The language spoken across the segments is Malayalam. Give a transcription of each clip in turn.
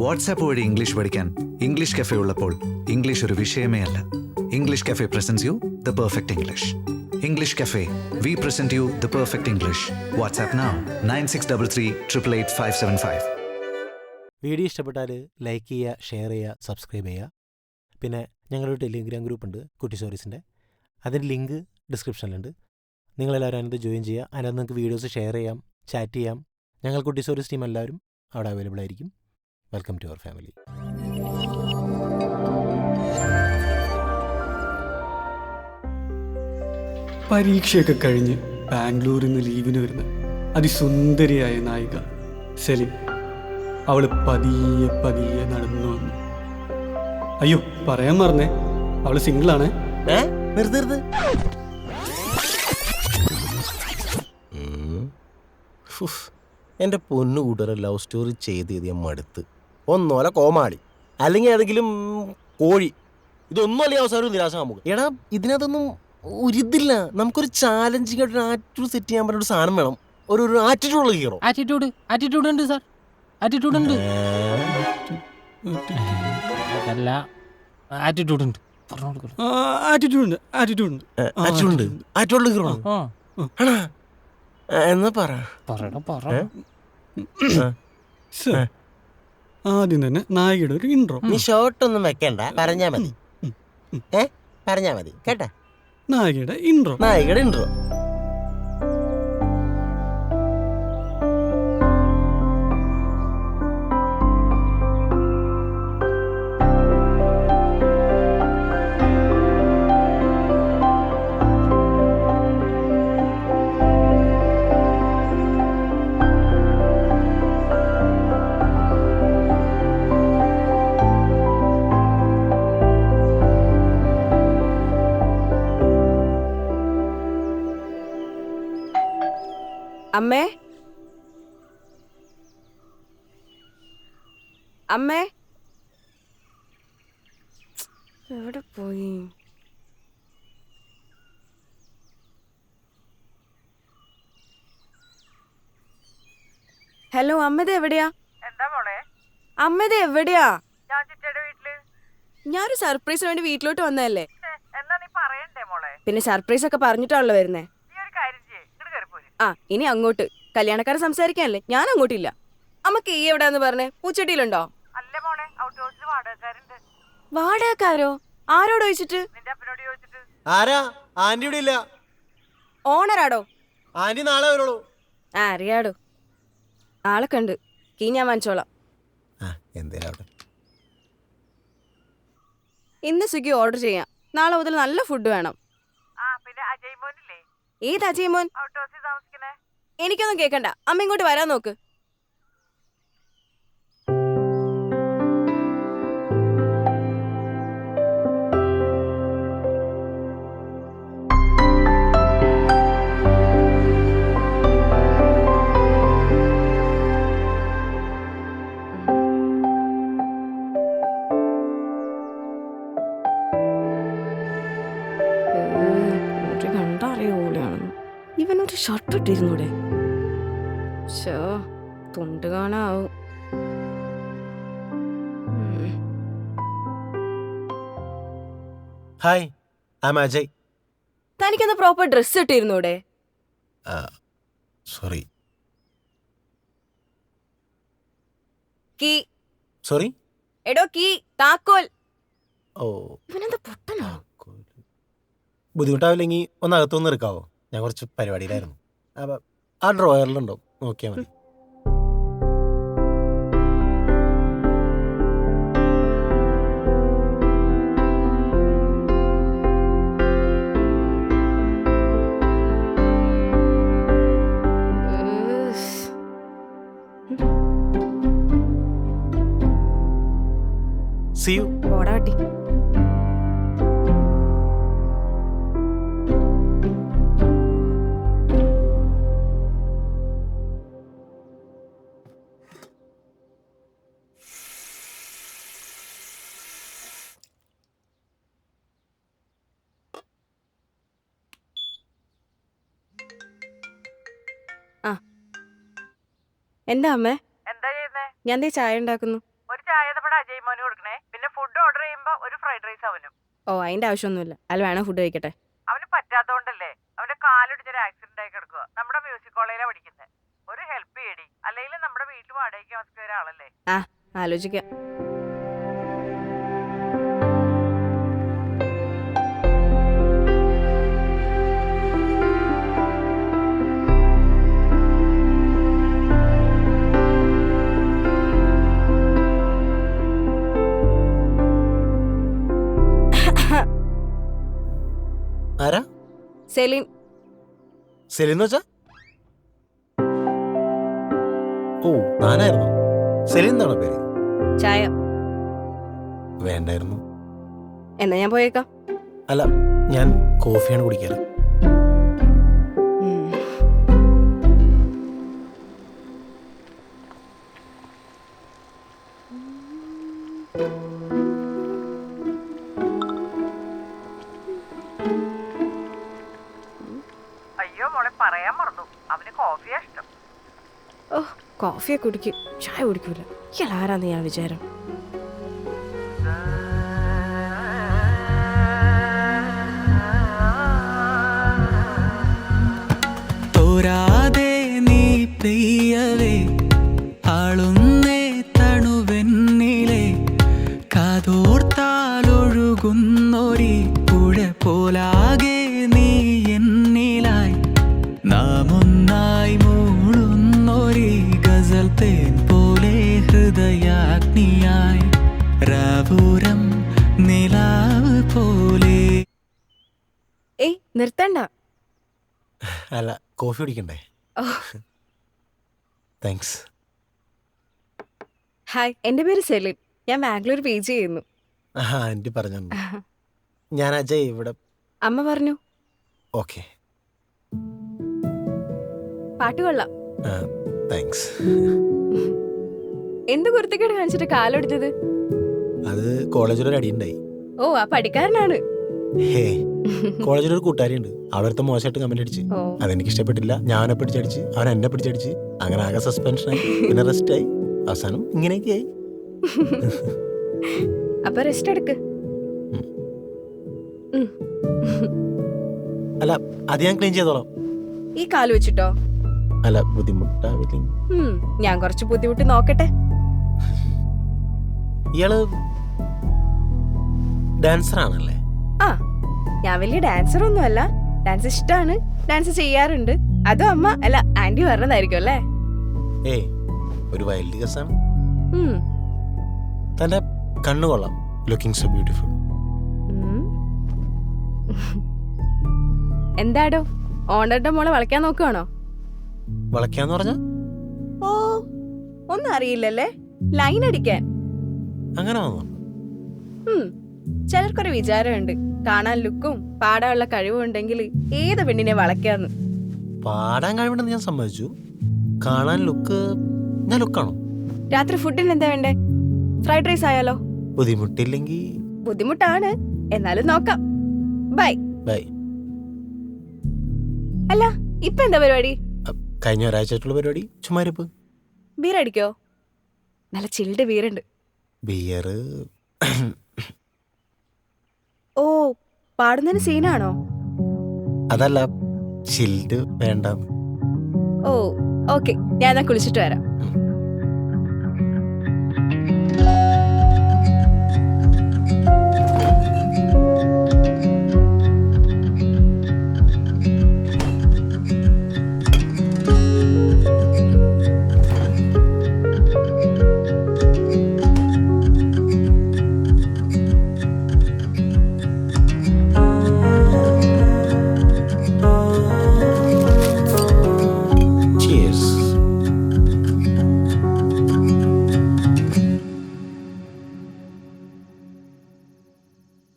വാട്സാപ്പ് വഴി ഇംഗ്ലീഷ് പഠിക്കാൻ ഇംഗ്ലീഷ് കഫേ ഉള്ളപ്പോൾ ഇംഗ്ലീഷ് ഒരു വിഷയമേ അല്ല. English cafe presents you the perfect English English cafe we present you the perfect English WhatsApp now nine six double three triple eight five seven five video ഇഷ്ടപ്പെട്ടാൽ ലൈക്ക് ചെയ്യുക ഷെയർ ചെയ്യുക സബ്സ്ക്രൈബ് ചെയ്യുക. പിന്നെ ഞങ്ങളൊരു ടെലിഗ്രാം ഗ്രൂപ്പ് ഉണ്ട് കുട്ടി സ്റ്റോറീസിന്റെ അതിന്റെ ലിങ്ക് ഡിസ്ക്രിപ്ഷനിലുണ്ട് നിങ്ങളെല്ലാവരും അതിനകത്ത് ജോയിൻ ചെയ്യുക. അതിനകത്ത് നിങ്ങൾക്ക് വീഡിയോസ് ഷെയർ ചെയ്യാം ചാറ്റ് ചെയ്യാം. ഞങ്ങൾ കുട്ടി സ്റ്റോറീസ് ടീം എല്ലാവരും അവിടെ അവൈലബിൾ ആയിരിക്കും. വെൽക്കം ടു അവർ ഫാമിലി പരീക്ഷയൊക്കെ കഴിഞ്ഞ് ബാംഗ്ലൂരിൽ നിന്ന് ലീവിന് വരുന്ന അതിസുന്ദരിയായ നായിക സെലിം അവൾ പതിയെ പതിയെ നടന്നു വന്നു. അയ്യോ പറയാൻ മറന്നേ. അവൾ സിംഗിളാണ്. എന്റെ പൊന്നു കൂട്ടുകാരെ ലവ് സ്റ്റോറി ചെയ്ത് ചെയ്ത് ഞാൻ മടുത്ത്. ഒന്നോല കോമാളി. അല്ലെങ്കിൽ ഏതെങ്കിലും കോഴി. ഇതൊന്നും അല്ലെങ്കിൽ അവസാനം ഒരു നിരാശ നമുക്ക്? എടാ ഇതിനകത്തൊന്നും ഒരിതില്ല. നമുക്കൊരു ചാലഞ്ചിങ് ആയിട്ട് ഒരു ആറ്റിറ്റ്യൂഡ് സെറ്റ് ചെയ്യാൻ പറ്റുന്ന ഒരു സാധനം വേണം. ഒരു ഒരു ആറ്റിറ്റ്യൂഡ് ഉള്ള ഹീറോ ആറ്റിറ്റ്യൂഡ് ആറ്റിറ്റ്യൂഡ് ഉണ്ട് സാർ ആറ്റിറ്റ്യൂഡ് ഉണ്ട്. അല്ല ആറ്റിറ്റ്യൂഡ് ഉണ്ട്. ആറ്റിറ്റ്യൂഡ് ഉണ്ട് ആറ്റിറ്റ്യൂഡ് ആറ്റിറ്റ്യൂഡ് ഉണ്ട്. ആറ്റിറ്റ്യൂഡ് ഹീറോ എന്നാ പറ. പറയടാ പറ. ആദ്യം തന്നെ നായികയുടെ ഒരു ഇൻട്രോ നീ ഷോർട്ട് ഒന്നും വെക്കണ്ട. പറഞ്ഞാ മതി. ഏ? പറഞ്ഞാ മതി. കേട്ടാ? നായികയുടെ ഇൻട്രോ നായികയുടെ ഇൻട്രോ അമ്മേ? അമ്മേ? എവിടെ പോയി? ഹലോ അമ്മത് എവിടെയാ? എന്താ മോളെ? അമ്മത് എവിടെയാ? ഞാൻ ചിറ്റയുടെ വീട്ടിൽ. ഞാനൊരു സർപ്രൈസിന് വേണ്ടി വീട്ടിലോട്ട് വന്നതല്ലേ? എന്നാ നീ പറയണ്ടേ മോളെ? പിന്നെ സർപ്രൈസ് ഒക്കെ പറഞ്ഞിട്ടാണല്ലോ വരുന്നേ നീ ഒരു കാര്യം ചെയ്യേ ഇങ്ങോട്ട് കയറി പോര് ആ ഇനി അങ്ങോട്ട്. കല്യാണക്കാരെ സംസാരിക്കാനല്ലേ? ഞാൻ അങ്ങോട്ടില്ല. അമ്മയ്ക്ക് ഈ എവിടെയാന്ന് പറഞ്ഞേ? പൂച്ചട്ടിയിലുണ്ടോ? അല്ല മോളെ ഔട്ട് ഹൗസിൽ വാടകക്കാരുണ്ട്. വാടകക്കാരോ? ആരോട് ചോദിച്ചിട്ട്? നിന്റെ അപ്പനോട് ചോദിച്ചിട്ട്. ആരാ? ആന്റി ഇവിടെ ഇല്ല. ഓണറാടോ? ആന്റി നാളെ വരുള്ളൂ. ആ അറിയാടോ. ആളെ കണ്ട്. കീ ഞാൻ വാങ്ങിച്ചോളാം. ആ എന്തേലും അവിടെ? ഇന്ന് സ്വിഗ്ഗി ഓർഡർ ചെയ്യാം. നാളെ മുതൽ നല്ല ഫുഡ് വേണം ആ പിന്നെ അജയ് മോനില്ലേ ഏത് അജയ് മോൻ ഔട്ട് ഹൗസിൽ എനിക്കൊന്നും കേക്കണ്ട. അമ്മ ഇങ്ങോട്ട് വരാൻ നോക്ക്. കണ്ടറിയൂലെയാണ് ഇവനൊരു ഷർട്ട് ഇട്ടിരുന്നൂടെ ഷോ തൊണ്ട് കാണാവും. ഹായ് ആം അജയ് തനിക്കന്ന് proper dress ഇട്ടിരുന്നൂടെ? Sorry key. Sorry എടോ കീ താക്കോൽ. ഓ. ഇവനെന്താ പൊട്ടനോ ബുദ്ധിമുട്ടാവില്ലെങ്കിൽ ഒന്ന് അകത്തുനിന്ന് എടുക്കാവോ? ഞാൻ കുറച്ച് പരിപാടിയിലായിരുന്നു. അപ്പം ആ ഡ്രോയറിലുണ്ടോ നോക്കിയാൽ മതി. സി യു പോടാട്ടി എന്താ അമ്മേ? എന്താ ചെയ്യുന്നേ? ഞാൻ ദേ ചായ ഉണ്ടാക്കുന്നു. ഒരു ചായ നമ്മുടെ അജയ് മോന് കൊടുക്കണേ. പിന്നെ ഫുഡ് ഓർഡർ ചെയ്യുമ്പോ ഒരു ഫ്രൈഡ് റൈസ് അവനും. ഓ അതിന്റെ ആവശ്യമൊന്നുമില്ല. അല്ല വേണം ഫുഡ് കഴിക്കട്ടെ. അവന് പറ്റാത്തോണ്ടല്ലേ അവന്റെ കാലിടിച്ചൊരു ആക്സിഡന്റ് ആയി കിടക്കുക നമ്മുടെ മ്യൂസിക് കോളേജിലാണ് പഠിക്കുന്നത് ഒരു ഹെൽപ്പ് ചെയ്യടി. അല്ലെങ്കിൽ നമ്മുടെ വീട്ടിൽ വാടകയ്ക്ക് താമസിക്കുന്ന ആ ആലോചിക്കാം. സെലിൻ സെലിന്ന് വെച്ചാ? ഓ താനായിരുന്നു സെലിൻ എന്നാണ് പേര്? ചായ. വേണ്ടായിരുന്നു. എന്നാ ഞാൻ പോയേക്കാം. അല്ല ഞാൻ കോഫിയാണ് കുടിക്കാറ് കോഫിയെ കുടിക്കും. ചായ കുടിക്കൂല. ഇയാൾ ആരാന്ന് ഞാൻ വിചാരം. തോരാതെ നീ പോലാകെ നിർത്തണ്ട. അല്ല കോഫി കുടിക്കണ്ടേ? താങ്ക്സ് ഹായ് എന്റെ പേര് സെലിൻ. ഞാൻ ബാംഗ്ലൂർ പി ജി ചെയ്യുന്നു. ആന്റി പറഞ്ഞു. ഞാൻ അജയ് ഇവിടെ. അമ്മ പറഞ്ഞു. ഓക്കെ പാട്ട് കൊള്ളാം. താങ്ക്സ് എന്ത് കുർത്തക്കേട് കാണിച്ചിട്ട് കാലൊടിച്ചത് അത് കോളേജിലൊരു അടിയുണ്ടായി. ഓ ആ പഠിക്കാരനാണ്. ഹേ കോളേജിലൊരു കൂട്ടുകാരിയുണ്ട്. അവരത്തെ മോശമായിട്ട് കമന്റ് അടിച്ച്. അതെനിക്ക് ഇഷ്ടപ്പെട്ടില്ല. ഞാനെ പിടിച്ചടിച്ച് അവൻ എന്നെ പിടിച്ചടിച്ച്. അങ്ങനെ ആകെ സസ്പെൻഷനായി പിന്നെ റെസ്റ്റ് ആയി. അവസാനം ഇങ്ങനെയൊക്കെ ആയി. അപ്പൊ റെസ്റ്റ് എടുക്ക്. അല്ല അത് ഞാൻ ക്ലീൻ ചെയ്തോളാം. ഈ കാൽ വെച്ചിട്ടോ? അല്ല ബുദ്ധിമുട്ടാവില്ല? ഞാൻ കുറച്ച് ബുദ്ധിമുട്ട് നോക്കട്ടെ. ഇയാൾ ഡാൻസർ ആണല്ലേ? ആ ഞാൻ വലിയ ഡാൻസർ ഒന്നുമല്ല. ഡാൻസ് ഇഷ്ടമാണ് ഡാൻസ് ചെയ്യാറുണ്ട്. അതോ അമ്മ അല്ല ആന്റി പറഞ്ഞതായിരിക്കും അല്ലേ? ഏയ് ഒരു വൈൽഡ് ഗസാണ്. തന്റെ കണ്ണു കൊള്ളാം. Looking so beautiful. എന്താടോ? ഓണറുടെ മോളെ വളയ്ക്കാൻ നോക്കുവാണോ? വളയ്ക്കാന്ന് പറഞ്ഞ? ഓ ഒന്നും അറിയില്ലല്ലേ? ലൈൻ അടിക്കാൻ. അങ്ങനെ വന്നോ. ചിലർക്കൊരു വിചാരമുണ്ട്. കാണാൻ ലുക്കും പാടാനുള്ള കഴിവും ഉണ്ടെങ്കിൽ ഏത് പെണ്ണിനെ വളയ്ക്കാന്ന്. പാടാൻ കഴിവുണ്ടെന്ന് ഞാൻ സമ്മതിച്ചു. കാണാൻ ലുക്ക് ഞാൻ ലുക്കാണോ? രാത്രി ഫുഡിന് എന്താ വേണ്ടേ? ഫ്രൈഡ് റൈസ് ആയാലോ? ബുദ്ധിമുട്ടില്ലെങ്കിൽ ബുദ്ധിമുട്ടാണ്. എന്നാലും നോക്കാം. ബൈ. ബൈ. അല്ല ഇപ്പൊ എന്താ പരിപാടി? കഴിഞ്ഞ ഒരാഴ്ചയായിട്ടുള്ള പരിപാടി. ചുമ്മാരിപ്പ് ബീർ അടിക്കോ നല്ല ചിൽഡ് ബീറുണ്ട്. ബിയർ ഓ പാടുന്നതിന് സീനാണോ? അതല്ല ചിൽഡ് വേണ്ട. ഓ ഓക്കെ. ഞാൻ കുളിച്ചിട്ട് വരാം.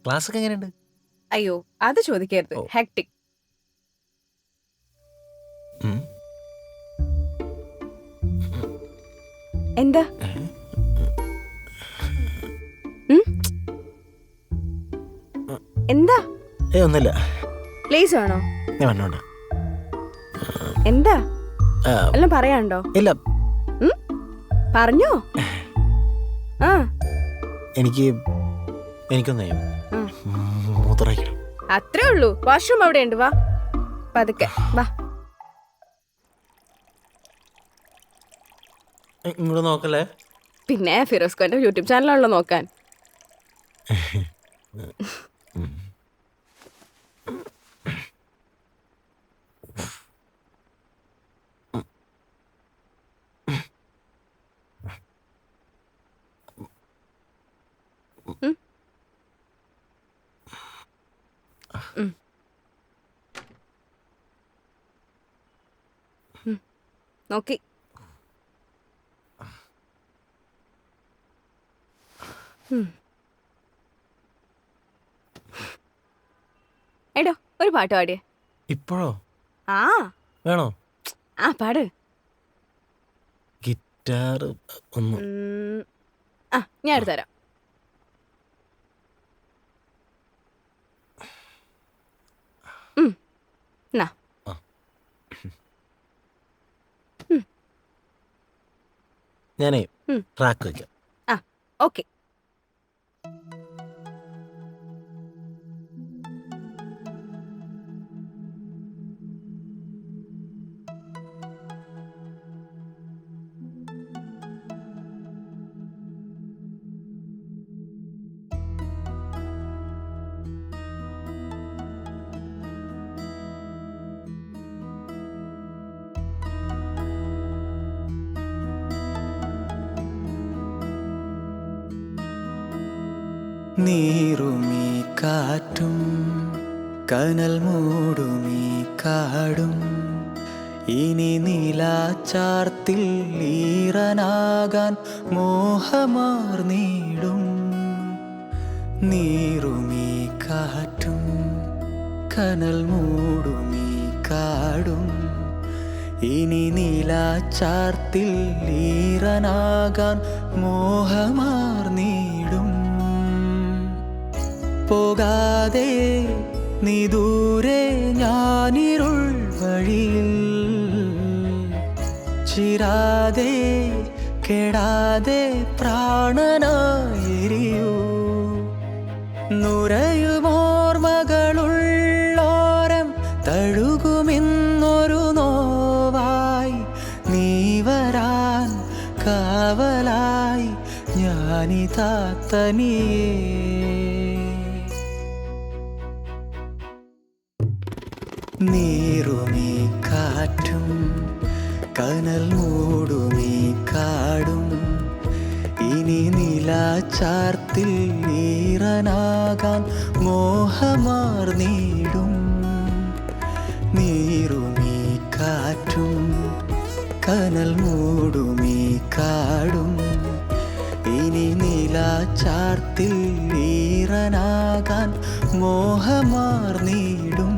ക്ലാസ് ഒക്കെ എങ്ങനെയുണ്ട്? അയ്യോ അത് ചോദിക്കരുത്. ഓ. ഹെക്ടിക് ഉം. എന്താ? ഉം? എന്താ? ഏ ഒന്നുമില്ല. ലേസ് ആണോ ഞാൻ വേണ്ട എന്താ? ആ, എല്ലാം പറയാണ്ടോ ഇല്ല. പറഞ്ഞോ. ആ. എനിക്ക് എനിക്കൊന്നേ അത്രേ ഉള്ളൂ. വാഷ്റൂം അവിടെ ഉണ്ട് വാ. പതുക്കെ. വാ. ഇങ്ങോട്ട് നോക്കല്ലേ? പിന്നെ ഫിറോസ് ഖാന്റെ യൂട്യൂബ് ചാനലാണല്ലോ നോക്കാൻ ഉം. ഉം. ഉം. നോക്കി. എടോ ഒരു പാട്ട് പാടിയേ. ഇപ്പോഴോ? ആ. വേണോ? ആ പാട്. ഗിറ്റാർ ഒന്ന്. ആ ഞാൻ എടുത്തുതരാം ഉം. എന്നാ. ആ. ഉം. ഞാനേ. ട്രാക്ക് വെക്കാം ഓക്കെ നീറുമീ കാറ്റും കനൽ മൂടുമീ കാടും. ഇനി നീലാച്ചാർത്തിൽ ഈറനാകാൻ മോഹമാർന്നീടും നീറുമീ കാറ്റും കനൽ മൂടുമീ കാടും. ഇനി നീലാച്ചാർത്തിൽ ഈറനാകാൻ മോഹമാർന്നീടും പോകാതെ നീ ദൂരെ ഞാനിരുൾ വഴിയിൽ ചിരാതെ കെടാതെ പ്രാണനായിരിയൂ. നുരയുമോർമകളുള്ളോരം തഴുകുമെന്നൊരു നോവായി നീ വരാൻ കാവലായി ഞാനിതാ തനിയേ നിലാച്ചാർത്തിൽ മോഹമാർ നീടും. നീറുമീ കാറ്റും കനൽ മൂടുമീ കാടും. ഇനി നിലാച്ചാർത്തിൽ ഈറനാകാൻ മോഹമാർന്നീടും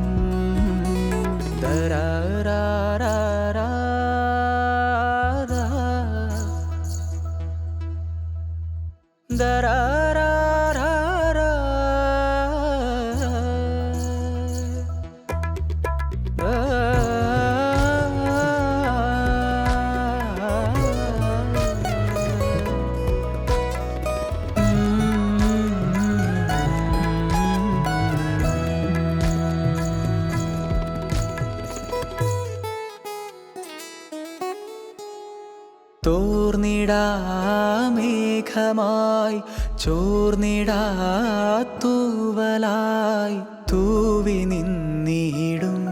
തോർന്നിടാമേഘമായി ചോർന്നിടാത്തൂവലായി തൂവി നിന്നിടും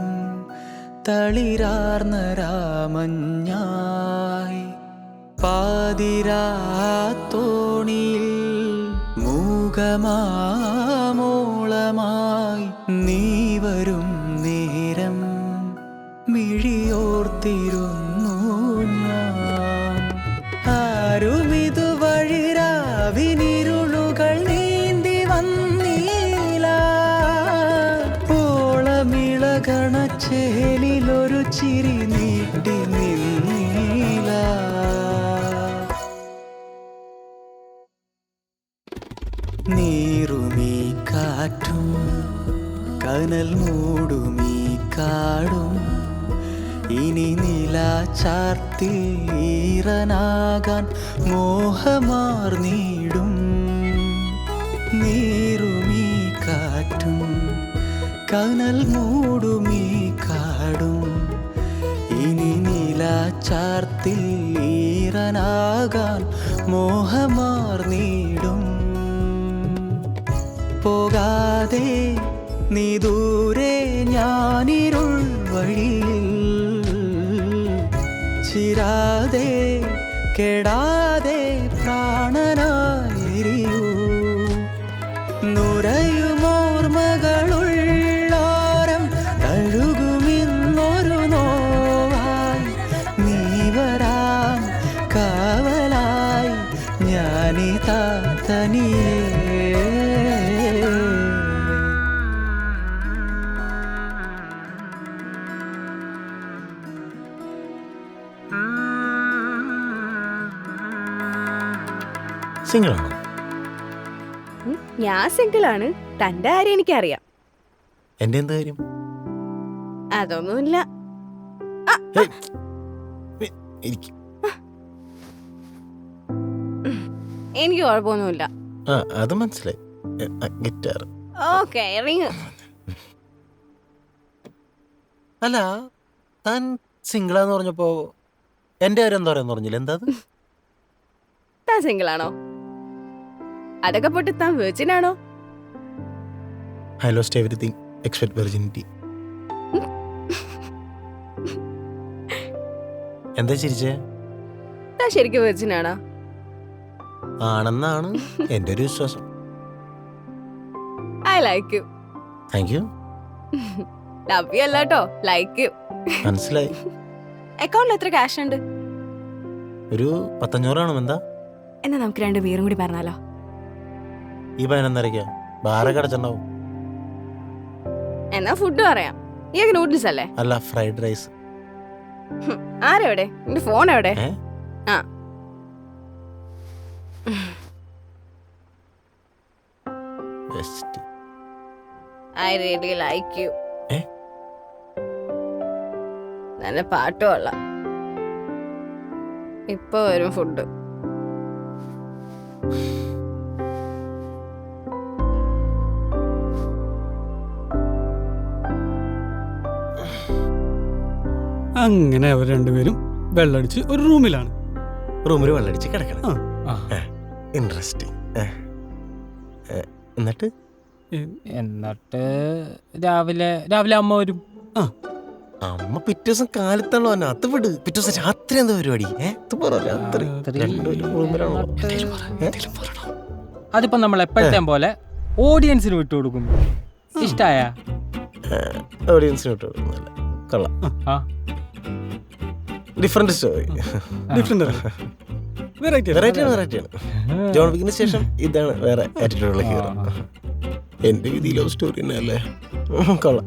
തളിരാർന്ന രാമഞ്ഞായി പാതിരാത്തോണിയിൽ മൂകമാമോളമായി നീ വരും. മൂടുമീ കാടും. ഇനി നീലാച്ചാർത്തിൽ ഈറനാകാൻ മോഹമാർ നീടും. നീറുമീ കാറ്റും കനൽ മൂടുമീ കാടും. ഇനി നീലാച്ചാർത്തിൽ ഈറനാകാൻ മോഹമാർ നീടും. പോകാതെ നീ ദൂരെ ഞാനിരുൾ വഴിയിൽ. ചിരാതെ കെടാതെ പ്രാണനായിരിയൂ ഞാൻ സിംഗിളാണ്. തന്റെ കാര്യം എനിക്കറിയാം. എന്റെ എന്ത് കാര്യം? അതൊന്നുമില്ല. എനിക്ക് കുഴപ്പമൊന്നുമില്ല. അത് മനസ്സിലായി. ഗിറ്റാർ ഓക്കെ അല്ല താൻ സിംഗിളാന്ന് പറഞ്ഞപ്പോ എന്റെ കാര്യം എന്താ പറയാന്ന് പറഞ്ഞില്ല? എന്താ താൻ സിംഗിളാണോ? അതൊക്കെ പൊട്ടി താൻ വെർജിൻ ആണോ? I lost everything expect virginity എന്താ ചിരിച്ചേ? താൻ ശരിക്കും വെർജിൻ ആണോ? ആണെന്നാണ് എന്റെ ഒരു വിശ്വാസം. I like you thank you love you അല്ല കേട്ടോ ലൈക്ക് യു മനസ്സിലായി അക്കൗണ്ടിൽ എത്ര ക്യാഷ് ഉണ്ട്? ഒരു പത്തഞ്ഞൂറ് കാണും എന്താ? എന്നാ നമുക്ക് രണ്ട് ബീറും കൂടി പറഞ്ഞാലോ. ഈ പതിനൊന്നരയ്ക്കാ ബാറൊക്കെ അടച്ചിട്ടുണ്ടാവും എന്നാ ഫുഡ് പറയാം. ഈ നൂഡിൽസ് അല്ലേ? അല്ല ഫ്രൈഡ് റൈസ് ആരെവിടെ? നിന്റെ ഫോൺ എവിടെ? ആ. Best I really like you? നല്ല പാട്ടും കൊള്ളാം ഇപ്പൊ വരും ഫുഡ് അങ്ങനെ അവർ രണ്ടുപേരും വെള്ളടിച്ച് ഒരു റൂമിലാണ്. റൂമിൽ വെള്ളടിച്ച് കിടക്കണം. ഇൻട്രസ്റ്റിംഗ് എന്നിട്ട്? എന്നിട്ട് രാവിലെ രാവിലെ അമ്മ വരും. അമ്മ പിറ്റേ ദിവസം കാലത്താണോ എന്നെ അത് വിട്. പിറ്റേ ദിവസം രാത്രി എന്താ പരിപാടി? രാത്രി. അതിപ്പോ നമ്മൾ എപ്പോഴത്തെ പോലെ ഓഡിയൻസിന് വിട്ടു കൊടുക്കും. ഇഷ്ടായ? ഓഡിയൻസിന് വിട്ടു കൊടുക്കുന്നല്ല. കൊള്ളാം. ആ. Different story different variety variety ആണ്. വെറൈറ്റി ആണ് ജോൺ വിക്കിന് ശേഷം ഇതാണ് വേറെ ആറ്റിറ്റ്യൂഡുള്ള ഹീറോ എന്റെ വിധി ലവ് സ്റ്റോറി തന്നെ അല്ലേ കൊള്ളാം.